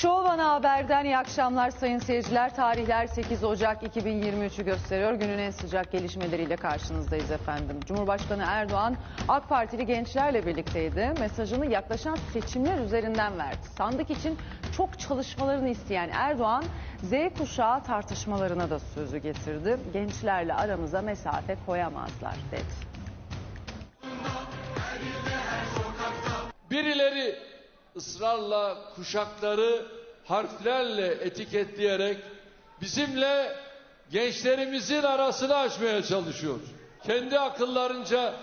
Show Ana Haber'den iyi akşamlar sayın seyirciler. Tarihler 8 Ocak 2023'ü gösteriyor. Günün en sıcak gelişmeleriyle karşınızdayız efendim. Cumhurbaşkanı Erdoğan AK Partili gençlerle birlikteydi. Mesajını yaklaşan seçimler üzerinden verdi. Sandık için çok çalışmalarını isteyen Erdoğan Z kuşağı tartışmalarına da sözü getirdi. Gençlerle aramıza mesafe koyamazlar dedi. Birileri ısrarla kuşakları harflerle etiketleyerek bizimle gençlerimizin arasını açmaya çalışıyor. Kendi akıllarınca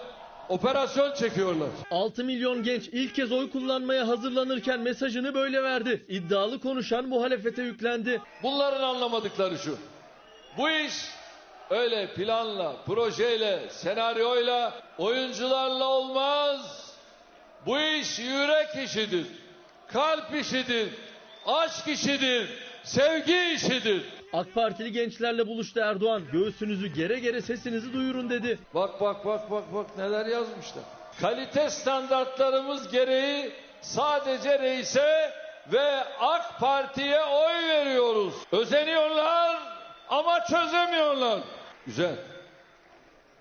operasyon çekiyorlar. 6 milyon genç ilk kez oy kullanmaya hazırlanırken mesajını böyle verdi. İddialı konuşan muhalefete yüklendi. Bunların anlamadıkları şu. Bu iş öyle planla, projeyle, senaryoyla, oyuncularla olmaz. Bu iş yürek işidir, kalp işidir, aşk işidir, sevgi işidir. AK Partili gençlerle buluştu Erdoğan. Göğsünüzü gere gere sesinizi duyurun dedi. Bak bak bak bak bak neler yazmışlar. Kalite standartlarımız gereği sadece reise ve AK Parti'ye oy veriyoruz. Özeniyorlar ama çözemiyorlar. Güzel.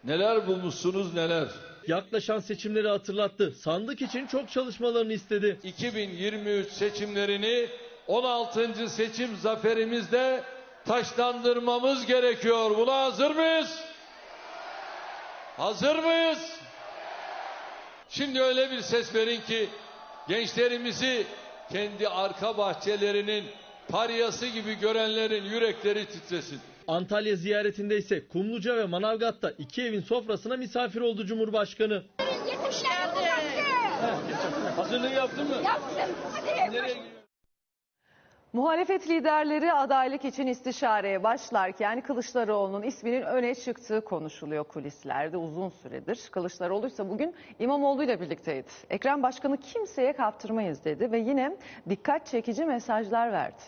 Neler bulmuşsunuz neler. Yaklaşan seçimleri hatırlattı. Sandık için çok çalışmalarını istedi. 2023 seçimlerini 16. seçim zaferimizde taşlandırmamız gerekiyor. Buna hazır mıyız? Hazır mıyız? Şimdi öyle bir ses verin ki gençlerimizi kendi arka bahçelerinin paryası gibi görenlerin yürekleri titresin. Antalya ziyaretinde ise Kumluca ve Manavgat'ta iki evin sofrasına misafir oldu Cumhurbaşkanı. Hazırlığı yaptın mı? Yaptım. Nereye? Muhalefet liderleri adaylık için istişareye başlarken Kılıçdaroğlu'nun isminin öne çıktığı konuşuluyor kulislerde uzun süredir. Kılıçdaroğlu ise bugün İmamoğlu ile birlikteydi. Ekrem Başkanı kimseye kaptırmayız dedi ve yine dikkat çekici mesajlar verdi.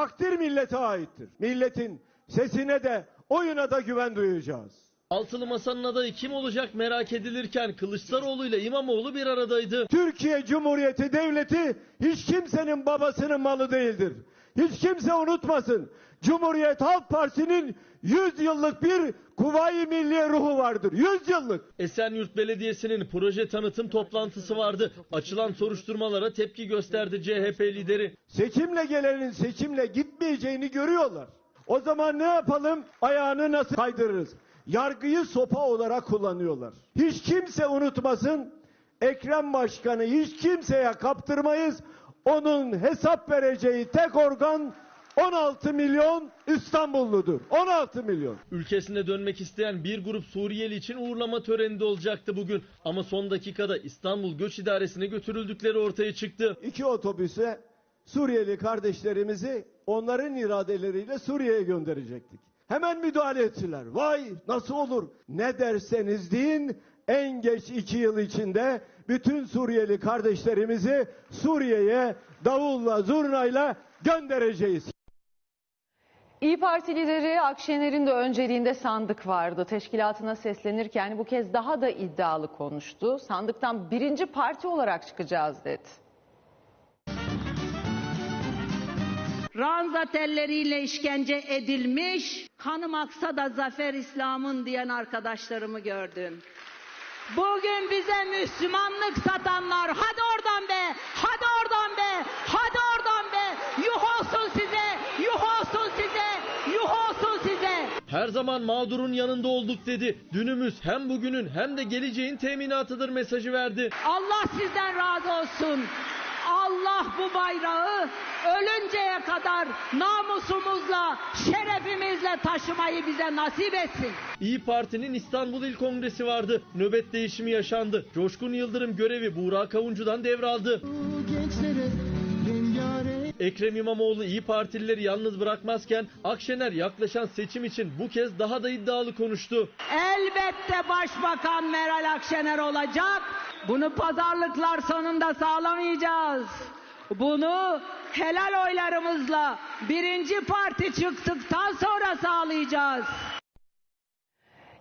Takdir millete aittir. Milletin sesine de oyuna da güven duyacağız. Altılı Masa'nın adayı kim olacak merak edilirken Kılıçdaroğlu ile İmamoğlu bir aradaydı. Türkiye Cumhuriyeti Devleti hiç kimsenin babasının malı değildir. Hiç kimse unutmasın. Cumhuriyet Halk Partisi'nin 100 yıllık bir kuvayi milliye ruhu vardır. 100 yıllık. Esenyurt Belediyesi'nin proje tanıtım toplantısı vardı. Açılan soruşturmalara tepki gösterdi CHP lideri. Seçimle gelenin seçimle gitmeyeceğini görüyorlar. O zaman ne yapalım? Ayağını nasıl kaydırırız? Yargıyı sopa olarak kullanıyorlar. Hiç kimse unutmasın. Ekrem Başkanı hiç kimseye kaptırmayız. Onun hesap vereceği tek organ 16 milyon İstanbulludur. 16 milyon. Ülkesine dönmek isteyen bir grup Suriyeli için uğurlama töreni de olacaktı bugün. Ama son dakikada İstanbul Göç İdaresi'ne götürüldükleri ortaya çıktı. İki otobüse Suriyeli kardeşlerimizi onların iradeleriyle Suriye'ye gönderecektik. Hemen müdahale ettiler. Vay nasıl olur? Ne derseniz deyin en geç iki yıl içinde bütün Suriyeli kardeşlerimizi Suriye'ye davulla zurnayla göndereceğiz. İyi Parti lideri Akşener'in de önceliğinde sandık vardı. Teşkilatına seslenirken bu kez daha da iddialı konuştu. Sandıktan birinci parti olarak çıkacağız dedi. ranza telleriyle işkence edilmiş, kanım aksa da zafer İslam'ın diyen arkadaşlarımı gördüm. Bugün bize Müslümanlık satanlar, hadi oradan be, hadi oradan be, hadi oradan be, yuh olsun size, yuh olsun size, yuh olsun size. Her zaman mağdurun yanında olduk dedi. Dünümüz hem bugünün hem de geleceğin teminatıdır mesajı verdi. Allah sizden razı olsun. Allah bu bayrağı ölünceye kadar namusumuzla, şerefimizle taşımayı bize nasip etsin. İyi Parti'nin İstanbul İl Kongresi vardı. Nöbet değişimi yaşandı. Coşkun Yıldırım görevi Buğra Kavuncu'dan devraldı. Ekrem İmamoğlu İyi Partilileri yalnız bırakmazken Akşener yaklaşan seçim için bu kez daha da iddialı konuştu. Elbette Başbakan Meral Akşener olacak. Bunu pazarlıklar sonunda sağlamayacağız. Bunu helal oylarımızla birinci parti çıktıktan sonra sağlayacağız.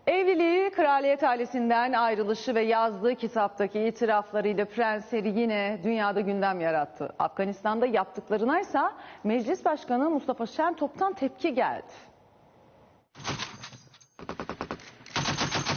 Evliliği, kraliyet ailesinden ayrılışı ve yazdığı kitaptaki itiraflarıyla Prens Harry yine dünyada gündem yarattı. Afganistan'da yaptıklarına ise Meclis Başkanı Mustafa Şentop'tan tepki geldi.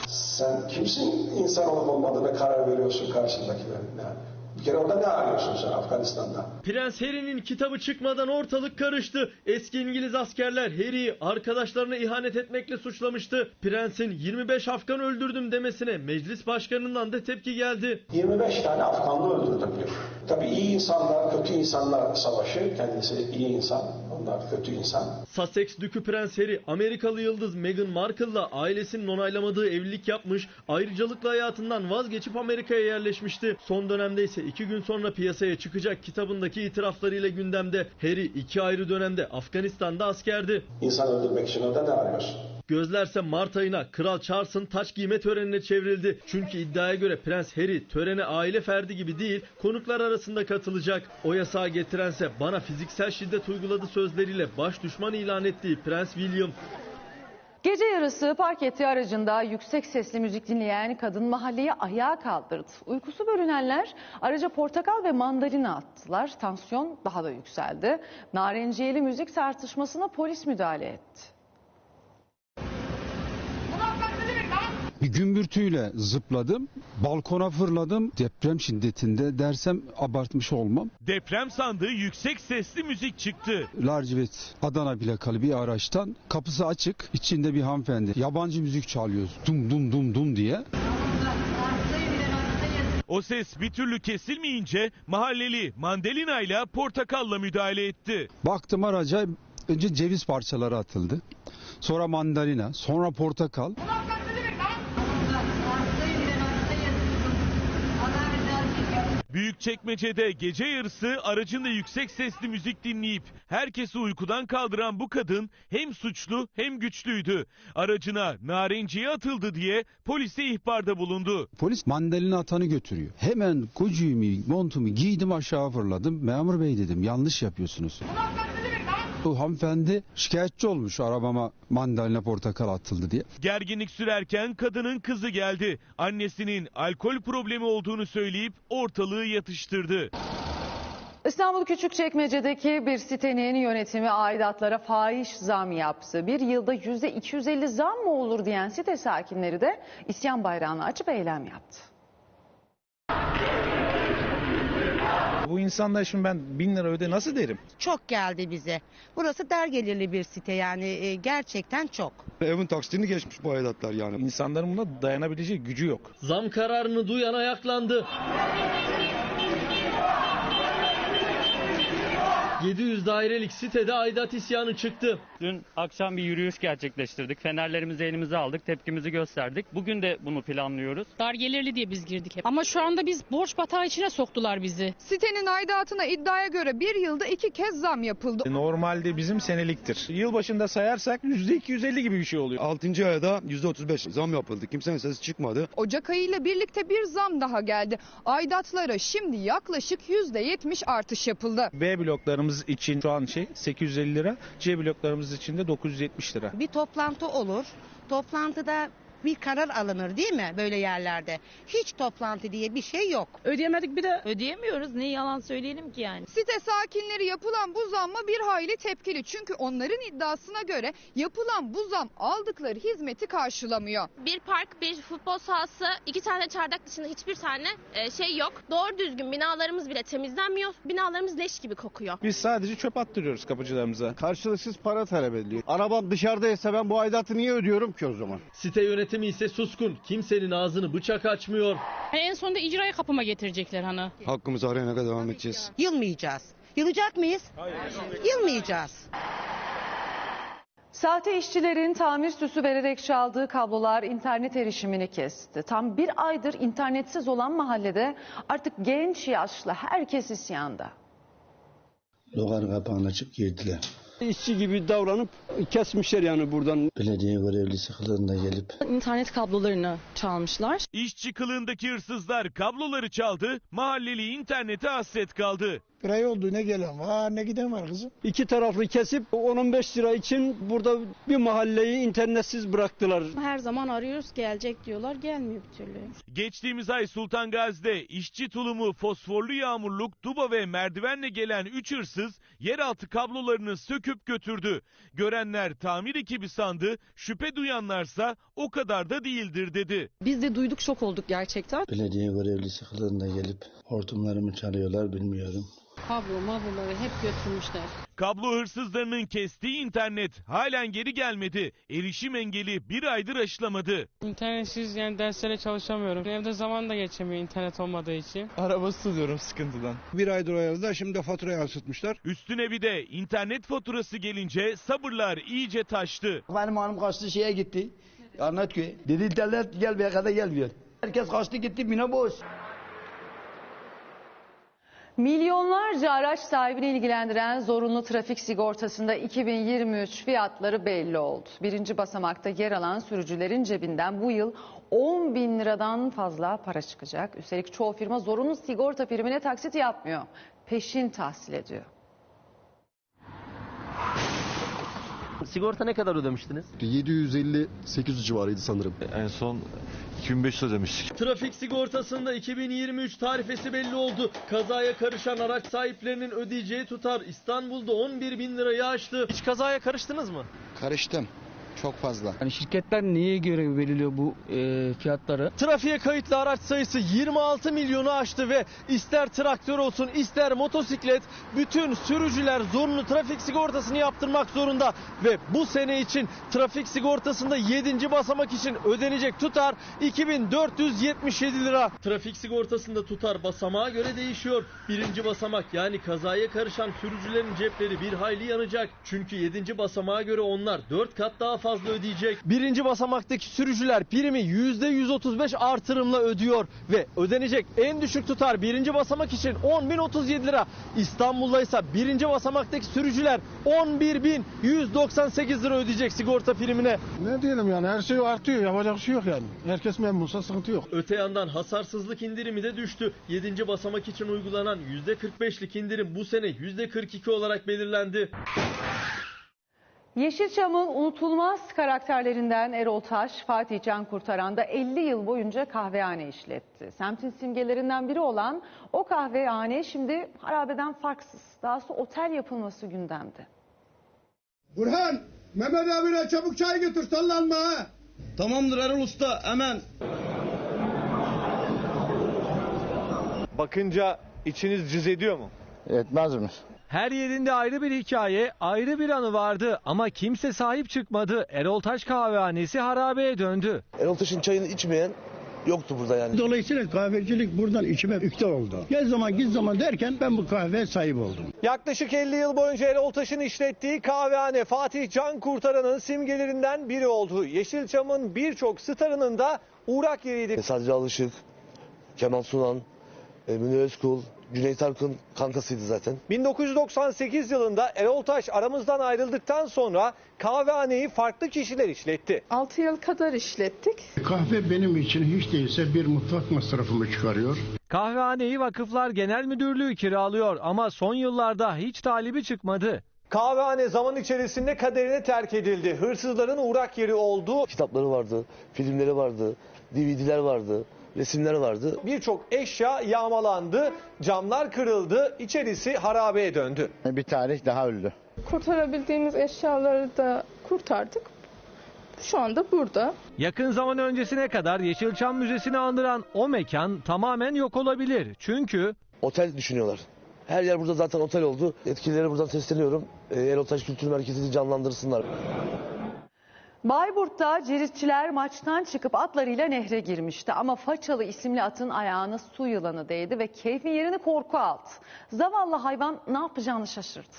Sen kimsin insan olup olmadığına karar veriyorsun karşındakilerin yani. Bir kere orada ne arıyorsun sen Afganistan'da? Prens Harry'nin kitabı çıkmadan ortalık karıştı. Eski İngiliz askerler Harry'i arkadaşlarına ihanet etmekle suçlamıştı. Prensin 25 Afgan öldürdüm demesine meclis başkanından da tepki geldi. 25 tane Afganlı öldürdüm diyor. Tabii iyi insanlar, kötü insanlar savaşı. Kendisi iyi insan, onlar kötü insan. Sussex Dükü Prens Harry, Amerikalı yıldız Meghan Markle'la ailesinin onaylamadığı evlilik yapmış, ayrıcalıklı hayatından vazgeçip Amerika'ya yerleşmişti. Son dönemde ise iki gün sonra piyasaya çıkacak kitabındaki itiraflarıyla gündemde. Harry iki ayrı dönemde Afganistan'da askerdi. İnsan öldürmek için orada ne arıyorsun? Gözlerse Mart ayına Kral Charles'ın taç giyme törenine çevrildi. Çünkü iddiaya göre Prens Harry törene aile ferdi gibi değil konuklar arasında katılacak. O yasağı getirense bana fiziksel şiddet uyguladı sözleriyle baş düşman ilan ettiği Prens William. Gece yarısı park ettiği aracında yüksek sesli müzik dinleyen kadın mahalleyi ayağa kaldırdı. Uykusu bölünenler araca portakal ve mandalina attılar. Tansiyon daha da yükseldi. Narenciyeli müzik tartışmasına polis müdahale etti. Bir gümbürtüyle zıpladım. Balkona fırladım. Deprem şiddetinde dersem abartmış olmam. Deprem sandığı yüksek sesli müzik çıktı. Larcivet Adana plakalı bir araçtan kapısı açık. içinde bir hanımefendi. Yabancı müzik çalıyor. Dum dum dum dum diye. O ses bir türlü kesilmeyince mahalleli mandalina ile portakalla müdahale etti. Baktım araca önce ceviz parçaları atıldı. Sonra mandalina, sonra portakal. Büyükçekmece'de gece yarısı aracında yüksek sesli müzik dinleyip herkesi uykudan kaldıran bu kadın hem suçlu hem güçlüydü. Aracına narenciye atıldı diye polise ihbarda bulundu. Polis mandalina atanı götürüyor. Hemen kocuğumu, montumu giydim aşağı fırladım. Memur bey dedim yanlış yapıyorsunuz. Bu hanımefendi şikayetçi olmuş arabama mandalina portakal atıldı diye. Gerginlik sürerken kadının kızı geldi. Annesinin alkol problemi olduğunu söyleyip ortalığı yatıştırdı. İstanbul Küçükçekmece'deki bir sitenin yönetimi aidatlara fahiş zam yaptı. Bir yılda yüzde 250 zam mı olur diyen site sakinleri de isyan bayrağını açıp eylem yaptı. Bu insanlar şimdi ben bin lira öde nasıl derim? çok geldi bize. Burası dar gelirli bir site yani e, gerçekten çok. Evin taksitini geçmiş bu aidatlar yani. İnsanların buna dayanabileceği gücü yok. Zam kararını duyan ayaklandı. 700 dairelik sitede aidat isyanı çıktı. Dün akşam bir yürüyüş gerçekleştirdik. Fenerlerimizi elimize aldık, tepkimizi gösterdik. Bugün de bunu planlıyoruz. Dar gelirli diye biz girdik hep. Ama şu anda biz borç batağı içine soktular bizi. Sitenin aidatına iddiaya göre bir yılda iki kez zam yapıldı. Normalde bizim seneliktir. Yıl başında sayarsak %250 gibi bir şey oluyor. 6. ayda %35 zam yapıldı. Kimsenin sesi çıkmadı. Ocak ayıyla birlikte bir zam daha geldi. Aidatlara şimdi yaklaşık %70 artış yapıldı. B bloklarımız için şu an şey 850 lira. C bloklarımız için de 970 lira. Bir toplantı olur. Toplantıda bir karar alınır değil mi böyle yerlerde? Hiç toplantı diye bir şey yok. Ödeyemedik bir de. Ödeyemiyoruz. Ne yalan söyleyelim ki yani. Site sakinleri yapılan bu zamma bir hayli tepkili. Çünkü onların iddiasına göre yapılan bu zam aldıkları hizmeti karşılamıyor. Bir park, bir futbol sahası, iki tane çardak dışında hiçbir tane e, şey yok. Doğru düzgün binalarımız bile temizlenmiyor. Binalarımız leş gibi kokuyor. Biz sadece çöp attırıyoruz kapıcılarımıza. Karşılıksız para talep ediliyor. Arabam dışarıdaysa ben bu aidatı niye ödüyorum ki o zaman? Site yönetimi ise suskun. Kimsenin ağzını bıçak açmıyor. en sonunda icraya kapıma getirecekler hani. Hakkımızı arayana kadar devam edeceğiz. Yılmayacağız. Yılacak mıyız? Yılmayacağız. Sahte işçilerin tamir süsü vererek çaldığı kablolar internet erişimini kesti. Tam bir aydır internetsiz olan mahallede artık genç yaşlı herkes isyanda. Logar kapağını açıp girdiler. İşçi gibi davranıp kesmişler yani buradan. Belediye görevlisi kılığında gelip İnternet kablolarını çalmışlar. İşçi kılığındaki hırsızlar kabloları çaldı, mahalleli internete hasret kaldı. Bir ay oldu ne gelen var ne giden var kızım. İki taraflı kesip 10-15 lira için burada bir mahalleyi internetsiz bıraktılar. Her zaman arıyoruz gelecek diyorlar gelmiyor bir türlü. Geçtiğimiz ay Sultan Gazi'de işçi tulumu, fosforlu yağmurluk, duba ve merdivenle gelen 3 hırsız yeraltı kablolarını söküp götürdü. Görenler tamir ekibi sandı, şüphe duyanlarsa o kadar da değildir dedi. Biz de duyduk şok olduk gerçekten. Belediye görevlisi kılığında gelip hortumlarımı çalıyorlar bilmiyorum. Kablo mabloları hep götürmüşler. Kablo hırsızlarının kestiği internet halen geri gelmedi. Erişim engeli bir aydır aşılamadı. İnternetsiz yani derslere çalışamıyorum. Evde zaman da geçemiyor internet olmadığı için. Araba sığıyorum sıkıntıdan. Bir aydır o evde şimdi fatura yansıtmışlar. Üstüne bir de internet faturası gelince sabırlar iyice taştı. Benim hanım kaçtı şeye gitti. Arnavutköy. Dedi internet gelmeye kadar gelmiyor. Herkes kaçtı gitti bina boş. Milyonlarca araç sahibini ilgilendiren zorunlu trafik sigortasında 2023 fiyatları belli oldu. Birinci basamakta yer alan sürücülerin cebinden bu yıl 10 bin liradan fazla para çıkacak. Üstelik çoğu firma zorunlu sigorta primine taksit yapmıyor. Peşin tahsil ediyor. Sigorta ne kadar ödemiştiniz? 750-800 civarıydı sanırım. En son 2500 ödemiştik. Trafik sigortasında 2023 tarifesi belli oldu. Kazaya karışan araç sahiplerinin ödeyeceği tutar İstanbul'da 11 bin lirayı aştı. Hiç kazaya karıştınız mı? Karıştım. Çok fazla. Yani şirketler neye göre belirliyor bu e, fiyatları? Trafiğe kayıtlı araç sayısı 26 milyonu aştı ve ister traktör olsun ister motosiklet bütün sürücüler zorunlu trafik sigortasını yaptırmak zorunda ve bu sene için trafik sigortasında 7. basamak için ödenecek tutar 2477 lira. Trafik sigortasında tutar basamağa göre değişiyor. Birinci basamak yani kazaya karışan sürücülerin cepleri bir hayli yanacak. Çünkü 7. basamağa göre onlar 4 kat daha fazla ödeyecek. Birinci basamaktaki sürücüler primi %135 artırımla ödüyor ve ödenecek en düşük tutar birinci basamak için 10.037 lira. İstanbul'da ise birinci basamaktaki sürücüler 11.198 lira ödeyecek sigorta primine. Ne diyelim yani her şey artıyor yapacak bir şey yok yani. Herkes memnunsa sıkıntı yok. Öte yandan hasarsızlık indirimi de düştü. 7. basamak için uygulanan %45'lik indirim bu sene %42 olarak belirlendi. Yeşilçam'ın unutulmaz karakterlerinden Erol Taş, Fatih Can Kurtaran'da 50 yıl boyunca kahvehane işletti. Semtin simgelerinden biri olan o kahvehane şimdi harabeden farksız. Dahası otel yapılması gündemde. Burhan, Mehmet abine çabuk çay götür sallanma ha. Tamamdır Erol Usta hemen. Bakınca içiniz cız ediyor mu? Etmez mi? Her yerinde ayrı bir hikaye, ayrı bir anı vardı ama kimse sahip çıkmadı. Erol Taş kahvehanesi harabeye döndü. Erol Taş'ın çayını içmeyen yoktu burada yani. Dolayısıyla kahvecilik buradan içime ükte oldu. Gel zaman git zaman derken ben bu kahve sahip oldum. Yaklaşık 50 yıl boyunca Erol Taş'ın işlettiği kahvehane Fatih Can Kurtaran'ın simgelerinden biri oldu. Yeşilçam'ın birçok starının da uğrak yeriydi. Sadece Alışık, Kemal Sunan, Münir Özkul, Cüneyt Arkın kankasıydı zaten. 1998 yılında Erol Taş aramızdan ayrıldıktan sonra kahvehaneyi farklı kişiler işletti. 6 yıl kadar işlettik. Kahve benim için hiç değilse bir mutfak masrafımı çıkarıyor. Kahvehaneyi Vakıflar Genel Müdürlüğü kiralıyor ama son yıllarda hiç talibi çıkmadı. Kahvehane zaman içerisinde kaderine terk edildi. Hırsızların uğrak yeri oldu. Kitapları vardı, filmleri vardı, DVD'ler vardı, resimler vardı. Birçok eşya yağmalandı, camlar kırıldı, içerisi harabeye döndü. Bir tarih daha öldü. Kurtarabildiğimiz eşyaları da kurtardık. Şu anda burada. Yakın zaman öncesine kadar Yeşilçam Müzesi'ni andıran o mekan tamamen yok olabilir. Çünkü Otel düşünüyorlar. Her yer burada zaten otel oldu. Yetkililere buradan sesleniyorum. E, Erol Taş Kültür Merkezi'ni canlandırsınlar. Bayburt'ta ciritçiler maçtan çıkıp atlarıyla nehre girmişti. Ama Façalı isimli atın ayağına su yılanı değdi ve keyfin yerini korku aldı. Zavallı hayvan ne yapacağını şaşırdı.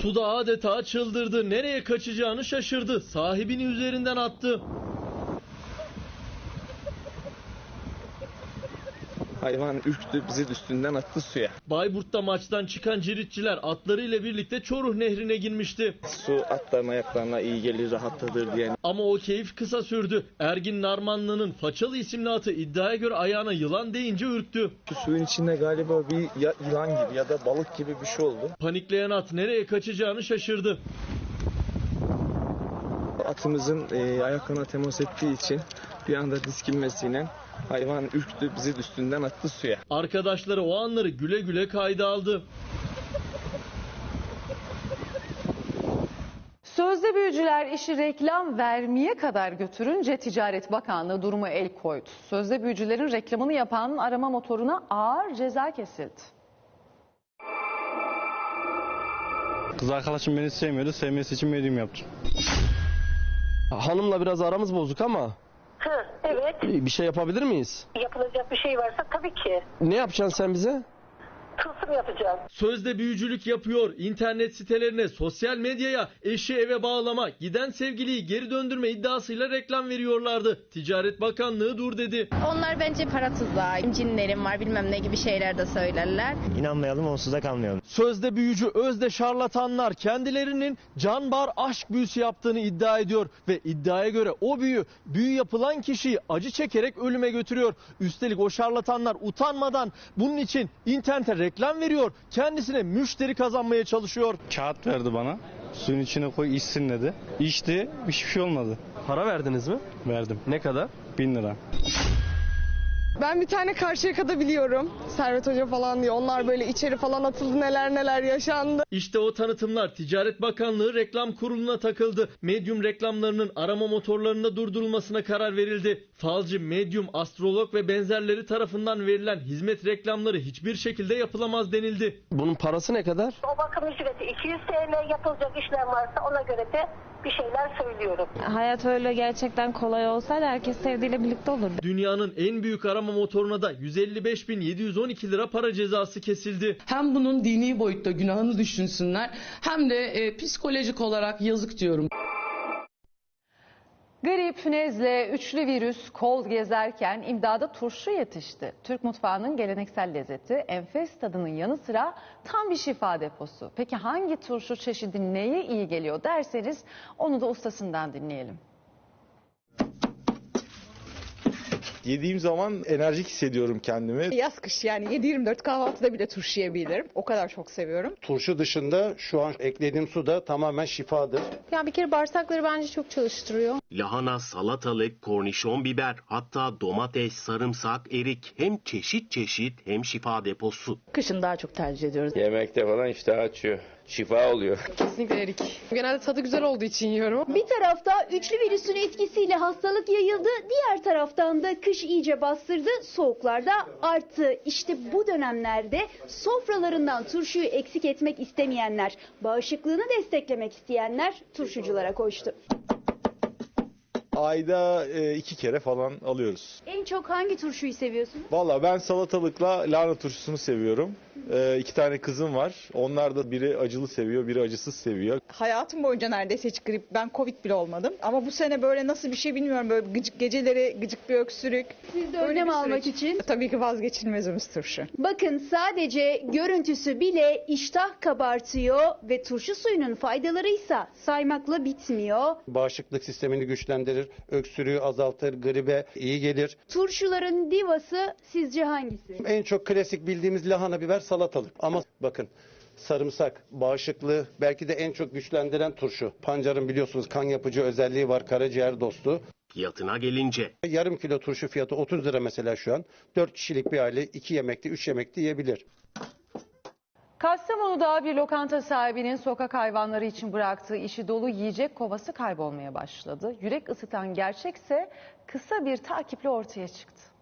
Suda adeta çıldırdı. Nereye kaçacağını şaşırdı. Sahibini üzerinden attı. Hayvan ürktü bizi üstünden attı suya. Bayburt'ta maçtan çıkan ciritçiler atlarıyla birlikte Çoruh Nehri'ne girmişti. Su atların ayaklarına iyi gelir rahatladır diye. Ama o keyif kısa sürdü. Ergin Narmanlı'nın Façalı isimli atı iddiaya göre ayağına yılan değince ürktü. Şu suyun içinde galiba bir ya- yılan gibi ya da balık gibi bir şey oldu. Panikleyen at nereye kaçacağını şaşırdı. Atımızın e, ayaklarına temas ettiği için bir anda diskinmesiyle hayvan ürktü bizi üstünden attı suya. Arkadaşları o anları güle güle kayda aldı. Sözde büyücüler işi reklam vermeye kadar götürünce Ticaret Bakanlığı duruma el koydu. Sözde büyücülerin reklamını yapan arama motoruna ağır ceza kesildi. Kız arkadaşım beni sevmiyordu. Sevmesi için medyum yaptım. Hanımla biraz aramız bozuk ama Evet. bir şey yapabilir miyiz? Yapılacak bir şey varsa tabii ki. Ne yapacaksın sen bize? Tılsım yapacağım. Sözde büyücülük yapıyor. İnternet sitelerine, sosyal medyaya eşi eve bağlama, giden sevgiliyi geri döndürme iddiasıyla reklam veriyorlardı. Ticaret Bakanlığı dur dedi. Onlar bence para tuzağı, cinlerim var bilmem ne gibi şeyler de söylerler. İnanmayalım onsuz da kalmayalım. Sözde büyücü, özde şarlatanlar kendilerinin can bar aşk büyüsü yaptığını iddia ediyor. Ve iddiaya göre o büyü, büyü yapılan kişiyi acı çekerek ölüme götürüyor. Üstelik o şarlatanlar utanmadan bunun için internete reklam veriyor. Kendisine müşteri kazanmaya çalışıyor. Kağıt verdi bana. Suyun içine koy içsin dedi. İçti. Hiçbir şey olmadı. Para verdiniz mi? Verdim. Ne kadar? Bin lira. Ben bir tane Karşıyaka'da biliyorum. Servet Hoca falan diyor. Onlar böyle içeri falan atıldı neler neler yaşandı. İşte o tanıtımlar Ticaret Bakanlığı Reklam Kurulu'na takıldı. Medyum reklamlarının arama motorlarında durdurulmasına karar verildi. Falcı, medyum, astrolog ve benzerleri tarafından verilen hizmet reklamları hiçbir şekilde yapılamaz denildi. Bunun parası ne kadar? O bakım ücreti 200 TL yapılacak işlem varsa ona göre de bir şeyler söylüyorum. Hayat öyle gerçekten kolay olsaydı herkes sevdiğiyle birlikte olurdu. Dünyanın en büyük arama motoruna da 155.712 lira para cezası kesildi. Hem bunun dini boyutta günahını düşünsünler hem de e, psikolojik olarak yazık diyorum. Grip, nezle, üçlü virüs, kol gezerken imdada turşu yetişti. Türk mutfağının geleneksel lezzeti enfes tadının yanı sıra tam bir şifa deposu. Peki hangi turşu çeşidi neye iyi geliyor derseniz onu da ustasından dinleyelim. Yediğim zaman enerjik hissediyorum kendimi. Yaz kış yani 7-24 kahvaltıda bile turşu yiyebilirim. O kadar çok seviyorum. Turşu dışında şu an eklediğim su da tamamen şifadır. Ya bir kere bağırsakları bence çok çalıştırıyor. Lahana, salatalık, kornişon biber, hatta domates, sarımsak, erik hem çeşit çeşit hem şifa deposu. Kışın daha çok tercih ediyoruz. Yemekte falan iştah açıyor. Şifa oluyor. Kesinlikle erik. Genelde tadı güzel olduğu için yiyorum. Bir tarafta üçlü virüsün etkisiyle hastalık yayıldı, diğer taraftan da kış iyice bastırdı, soğuklar da arttı. İşte bu dönemlerde sofralarından turşuyu eksik etmek istemeyenler, bağışıklığını desteklemek isteyenler turşuculara koştu. Ayda e, iki kere falan alıyoruz. En çok hangi turşuyu seviyorsun? Valla ben salatalıkla lahana turşusunu seviyorum. E, iki tane kızım var. Onlar da biri acılı seviyor, biri acısız seviyor. Hayatım boyunca neredeyse hiç grip, ben covid bile olmadım. Ama bu sene böyle nasıl bir şey bilmiyorum. Böyle gıcık geceleri gıcık bir öksürük. Siz de önlem almak için. Tabii ki vazgeçilmezimiz turşu. Bakın sadece görüntüsü bile iştah kabartıyor ve turşu suyunun faydaları ise saymakla bitmiyor. Bağışıklık sistemini güçlendirir, öksürüğü azaltır, gribe iyi gelir. Turşuların divası sizce hangisi? En çok klasik bildiğimiz lahana, biber, salatalık. Ama bakın sarımsak, bağışıklığı belki de en çok güçlendiren turşu. Pancarın biliyorsunuz kan yapıcı özelliği var, karaciğer dostu. Fiyatına gelince Yarım kilo turşu fiyatı 30 lira mesela şu an. 4 kişilik bir aile 2 yemekte 3 yemekte yiyebilir. Kastamonu'da bir lokanta sahibinin sokak hayvanları için bıraktığı işi dolu yiyecek kovası kaybolmaya başladı. Yürek ısıtan gerçekse kısa bir takiple ortaya çıktı.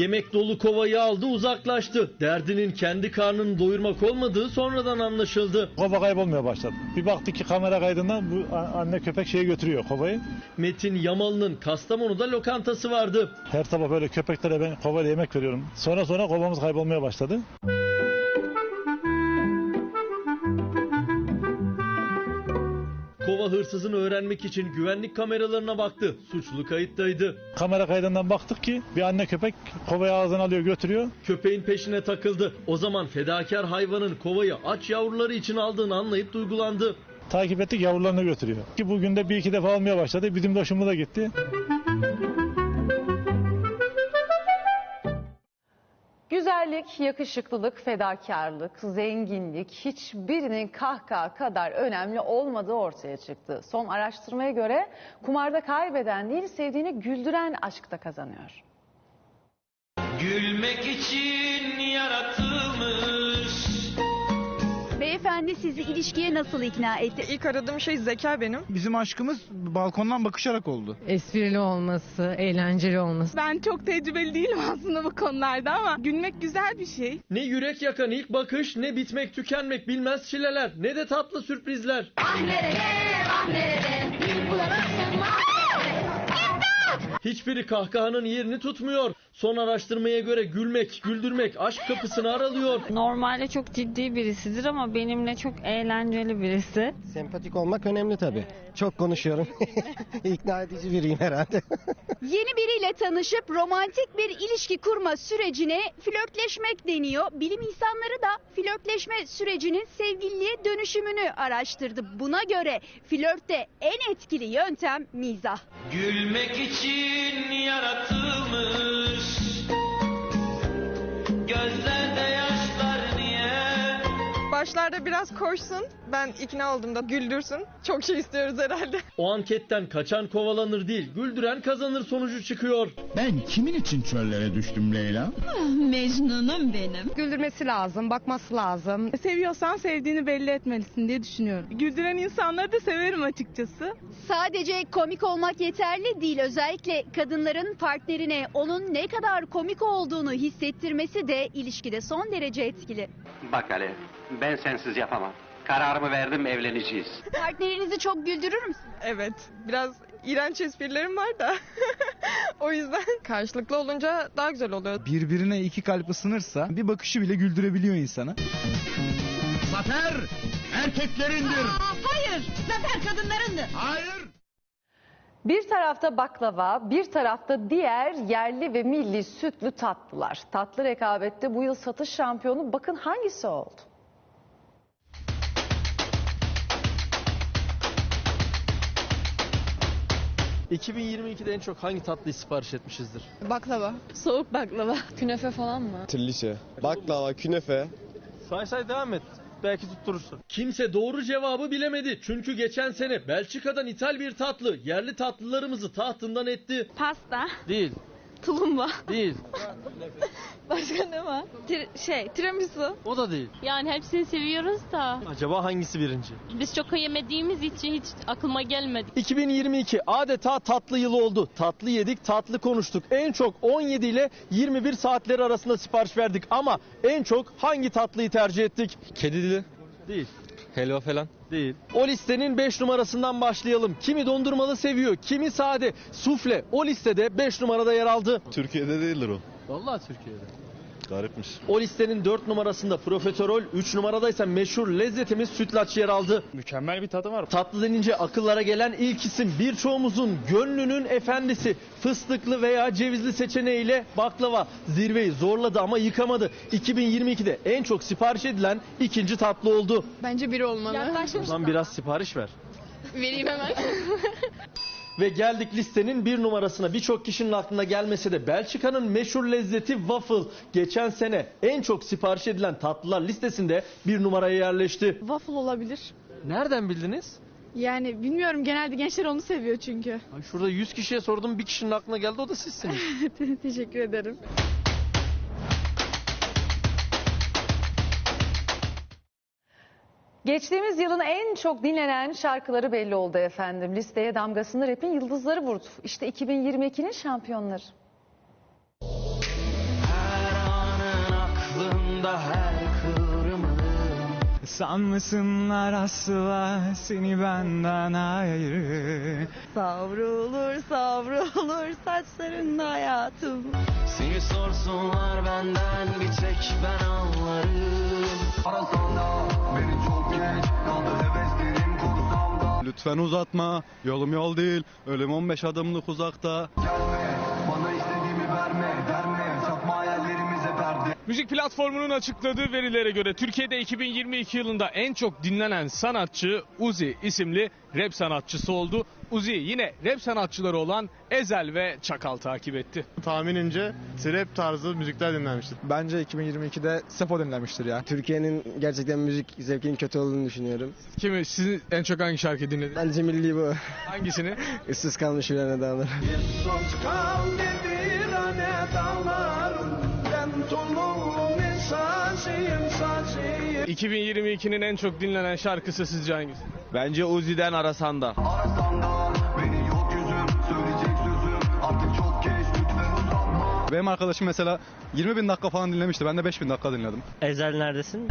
Yemek dolu kovayı aldı uzaklaştı. Derdinin kendi karnını doyurmak olmadığı sonradan anlaşıldı. Kova kaybolmaya başladı. Bir baktık ki kamera kaydından bu anne köpek şeye götürüyor kovayı. Metin Yamalı'nın Kastamonu'da lokantası vardı. Her sabah böyle köpeklere ben kovayla yemek veriyorum. Sonra sonra kovamız kaybolmaya başladı. Öğrenmek için güvenlik kameralarına baktı. Suçlu kayıttaydı. Kamera kaydından baktık ki bir anne köpek kovayı ağzına alıyor götürüyor. Köpeğin peşine takıldı. O zaman fedakar hayvanın kovayı aç yavruları için aldığını anlayıp duygulandı. Takip ettik yavrularını götürüyor. Ki bugün de bir iki defa almaya başladı. Bizim de hoşumuza gitti. Güzellik, yakışıklılık, fedakarlık, zenginlik hiçbirinin kahkaha kadar önemli olmadığı ortaya çıktı. Son araştırmaya göre kumarda kaybeden değil sevdiğini güldüren aşkta kazanıyor. Gülmek için yaratılmış Beyefendi sizi ilişkiye nasıl ikna etti? İlk aradığım şey zeka benim. Bizim aşkımız balkondan bakışarak oldu. Esprili olması, eğlenceli olması. Ben çok tecrübeli değilim aslında bu konularda ama gülmek güzel bir şey. Ne yürek yakan ilk bakış, ne bitmek tükenmek bilmez çileler, ne de tatlı sürprizler. Ah nerede, ah nerede Bulamazsın Hiçbiri kahkahanın yerini tutmuyor. Son araştırmaya göre gülmek, güldürmek aşk kapısını aralıyor. Normalde çok ciddi birisidir ama benimle çok eğlenceli birisi. Sempatik olmak önemli tabii. Çok konuşuyorum. İkna edici biriyim herhalde. Yeni biriyle tanışıp romantik bir ilişki kurma sürecine flörtleşmek deniyor. Bilim insanları da flörtleşme sürecinin sevgililiğe dönüşümünü araştırdı. Buna göre flörtte en etkili yöntem mizah. Gülmek için yaratılmış. Gözlerde Başlarda biraz koşsun. Ben ikna olduğumda güldürsün. Çok şey istiyoruz herhalde. O anketten kaçan kovalanır değil, güldüren kazanır sonucu çıkıyor. Ben kimin için çöllere düştüm Leyla? Mecnunum benim. Güldürmesi lazım, bakması lazım. Seviyorsan sevdiğini belli etmelisin diye düşünüyorum. Güldüren insanları da severim açıkçası. Sadece komik olmak yeterli değil. Özellikle kadınların partnerine onun ne kadar komik olduğunu hissettirmesi de ilişkide son derece etkili. Bak Alev, ben sensiz yapamam. Kararımı verdim evleneceğiz. Partnerinizi çok güldürür müsün? Evet, biraz iğrenç esprilerim var da. o yüzden karşılıklı olunca daha güzel oluyor. Birbirine iki kalp ısınırsa bir bakışı bile güldürebiliyor insana. Zafer erkeklerindir. hayır, zafer kadınlarındır. Hayır. Bir tarafta baklava, bir tarafta diğer yerli ve milli sütlü tatlılar. Tatlı rekabette bu yıl satış şampiyonu bakın hangisi oldu? ...2022'de en çok hangi tatlıyı sipariş etmişizdir? Baklava. Soğuk baklava. Künefe falan mı? Triliçe, baklava, künefe. Say say devam et. Belki tutturursun. Kimse doğru cevabı bilemedi. Çünkü geçen sene Belçika'dan ithal bir tatlı yerli tatlılarımızı tahtından etti. Pasta, Değil, tulumba. değil. Başka ne var? şey, tiramisu. O da değil. Yani hepsini seviyoruz da Acaba hangisi birinci? biz çok yemediğimiz için hiç aklıma gelmedi. 2022 adeta tatlı yılı oldu. Tatlı yedik, tatlı konuştuk. En çok 17 ile 21 saatleri arasında sipariş verdik. Ama en çok hangi tatlıyı tercih ettik? Kedi dili, Değil. helva falan. Değil. O listenin 5 numarasından başlayalım. Kimi dondurmalı seviyor, kimi sade. Sufle o listede 5 numarada yer aldı. Türkiye'de değildir o. Vallahi Türkiye'de. Garipmiş. O listenin 4 numarasında profiterol, 3 numarada ise meşhur lezzetimiz sütlaç yer aldı. Mükemmel bir tadı var. Tatlı denince akıllara gelen ilk isim birçoğumuzun gönlünün efendisi. Fıstıklı veya cevizli seçeneğiyle baklava zirveyi zorladı ama yıkamadı. 2022'de en çok sipariş edilen ikinci tatlı oldu. Bence biri olmalı. Lan biraz sipariş ver. Vereyim hemen. Ve geldik listenin bir numarasına birçok kişinin aklına gelmese de Belçika'nın meşhur lezzeti waffle. Geçen sene en çok sipariş edilen tatlılar listesinde bir numaraya yerleşti. Waffle olabilir. Nereden bildiniz? Yani bilmiyorum genelde gençler onu seviyor çünkü. Ay şurada 100 kişiye sordum bir kişinin aklına geldi o da sizsiniz. Teşekkür ederim. Geçtiğimiz yılın en çok dinlenen şarkıları belli oldu efendim. Listeye damgasını rap'in yıldızları vurdu. İşte 2022'nin şampiyonları. Her anın aklımda her Sanmasınlar asla seni benden ayrı. Savrulur savrulur saçlarında hayatım. Seni sorsunlar benden bir tek ben anlarım lütfen uzatma. Yolum yol değil, ölüm 15 adımlık uzakta. Bana Müzik platformunun açıkladığı verilere göre Türkiye'de 2022 yılında en çok dinlenen sanatçı Uzi isimli rap sanatçısı oldu. Uzi yine rap sanatçıları olan Ezel ve Çakal takip etti. Tahminimce trap tarzı müzikler dinlenmiştir. Bence 2022'de Sefo dinlenmiştir ya. Türkiye'nin gerçekten müzik zevkinin kötü olduğunu düşünüyorum. Kimi sizin en çok hangi şarkı dinlediniz? Bence milli bu. Hangisini? Issız kalmış yüreğine dağlar. Sos kal bir ane dağlar Ben tulumun esasıyım sazıyım 2022'nin en çok dinlenen şarkısı sizce hangisi? Bence Uzi'den Arasanda. Arasan da beni yok yüzüm Söyleyecek sözüm artık çok geç lütfen uzatma Benim arkadaşım mesela 20 bin dakika falan dinlemişti. Ben de 5 bin dakika dinledim. Ezel neredesin?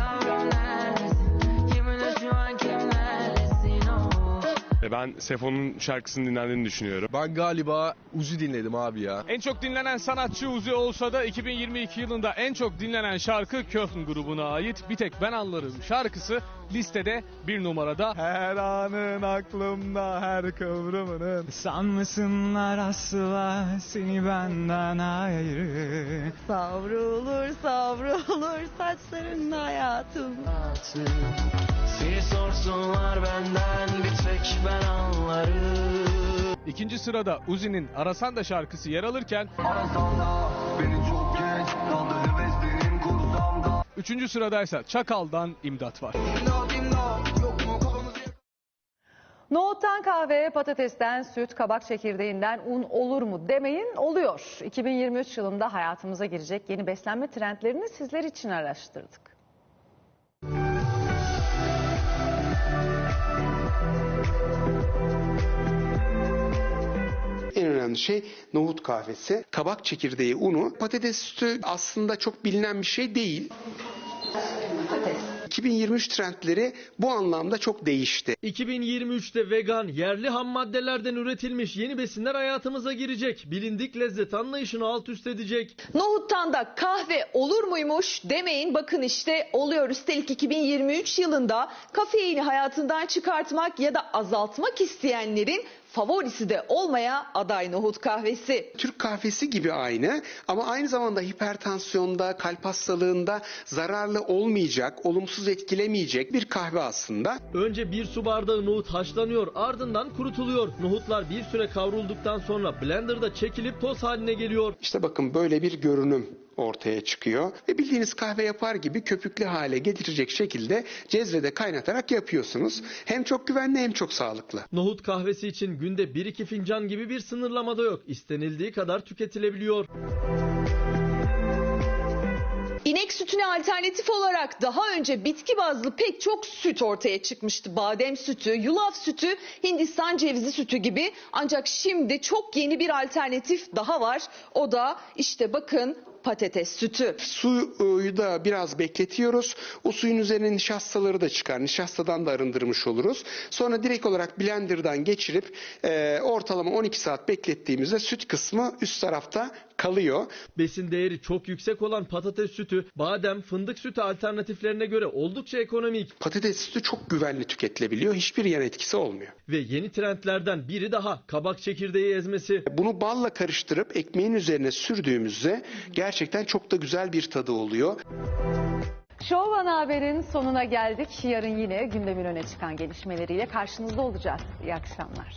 Ben Sefo'nun şarkısını dinlendiğini düşünüyorum. Ben galiba Uzi dinledim abi ya. En çok dinlenen sanatçı Uzi olsa da 2022 yılında en çok dinlenen şarkı Köfn grubuna ait Bir Tek Ben Anlarım şarkısı listede bir numarada. Her anın aklımda her kıvrımının. Sanmasınlar asla seni benden ayrı. Savrulur savrulur saçların hayatım. Seni sorsunlar benden bir tek ben anlarım. İkinci sırada Uzi'nin Arasan da şarkısı yer alırken. Arasan da beni çok geç kaldı heveslerim kursamda üçüncü sıradaysa Çakal'dan İmdat var. İmdat Nohuttan kahveye, patatesten süt, kabak çekirdeğinden un olur mu demeyin oluyor. 2023 yılında hayatımıza girecek yeni beslenme trendlerini sizler için araştırdık. En önemli şey nohut kahvesi, kabak çekirdeği, unu. Patates sütü aslında çok bilinen bir şey değil. 2023 trendleri bu anlamda çok değişti. 2023'te vegan, yerli ham maddelerden üretilmiş yeni besinler hayatımıza girecek. Bilindik lezzet anlayışını alt üst edecek. Nohuttan da kahve olur muymuş demeyin bakın işte oluyor. Üstelik 2023 yılında kafeini hayatından çıkartmak ya da azaltmak isteyenlerin favorisi de olmaya aday nohut kahvesi. Türk kahvesi gibi aynı ama aynı zamanda hipertansiyonda, kalp hastalığında zararlı olmayacak, olumsuz etkilemeyecek bir kahve aslında. Önce bir su bardağı nohut haşlanıyor ardından kurutuluyor. Nohutlar bir süre kavrulduktan sonra blenderda çekilip toz haline geliyor. İşte bakın böyle bir görünüm ortaya çıkıyor. Ve bildiğiniz kahve yapar gibi köpüklü hale getirecek şekilde cezvede kaynatarak yapıyorsunuz. Hem çok güvenli hem çok sağlıklı. Nohut kahvesi için günde 1-2 fincan gibi bir sınırlama da yok. İstenildiği kadar tüketilebiliyor. İnek sütüne alternatif olarak daha önce bitki bazlı pek çok süt ortaya çıkmıştı. Badem sütü, yulaf sütü, Hindistan cevizi sütü gibi. Ancak şimdi çok yeni bir alternatif daha var. O da işte bakın patates sütü. Suyu da biraz bekletiyoruz. O suyun üzerine nişastaları da çıkar. Nişastadan da arındırmış oluruz. Sonra direkt olarak blenderdan geçirip e, ortalama 12 saat beklettiğimizde süt kısmı üst tarafta kalıyor. Besin değeri çok yüksek olan patates sütü, badem, fındık sütü alternatiflerine göre oldukça ekonomik. Patates sütü çok güvenli tüketilebiliyor. Hiçbir yan etkisi olmuyor. Ve yeni trendlerden biri daha kabak çekirdeği ezmesi. Bunu balla karıştırıp ekmeğin üzerine sürdüğümüzde gerçekten çok da güzel bir tadı oluyor. Show Ana Haber'in sonuna geldik. Yarın yine gündemin öne çıkan gelişmeleriyle karşınızda olacağız. İyi akşamlar.